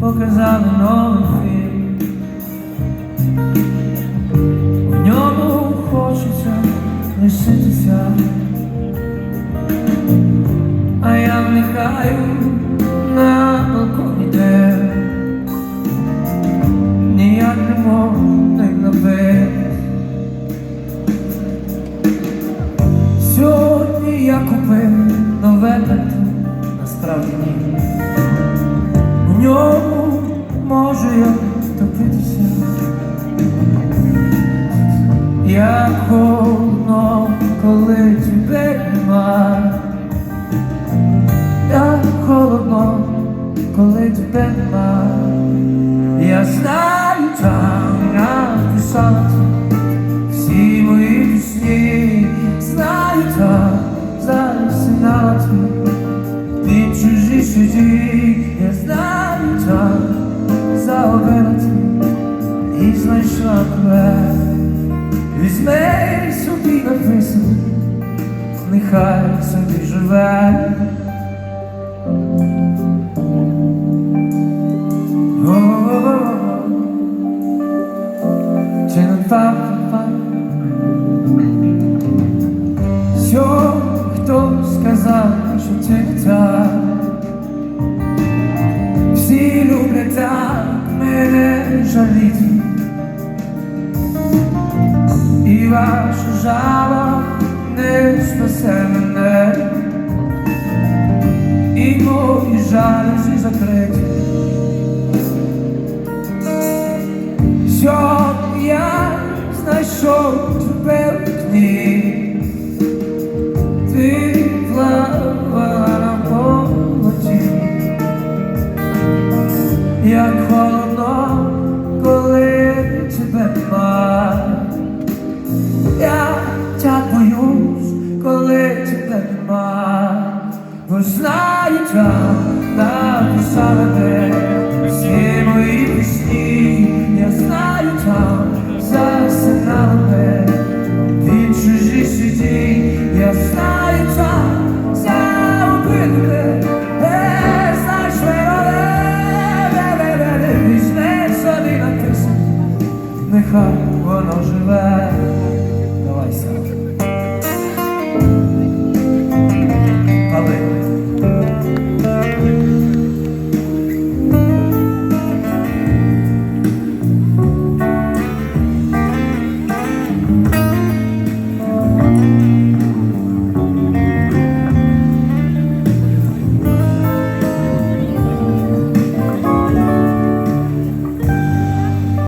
показали новий фільм. В ньому хочеться лишитися, а я вникаю на балконі де ніяк не можу не глаби. Сьогодні я купив нове пальто, насправді ні ньому може я втопитися, як холодно, коли тебе нема, як холодно, коли тебе нема, я знаю там написати всі мої пісні, знаю там зараз на ти чужі чужі, я знаю. Знайшла тебе. Візьми собі написано, нехай собі живе. Чи не так, já нема, бо знаю, там написала де всі мої пісні, я знаю, там засинала де від чужі світі, я знаю, там загубити де знаєш мене, візьми собі написано, нехай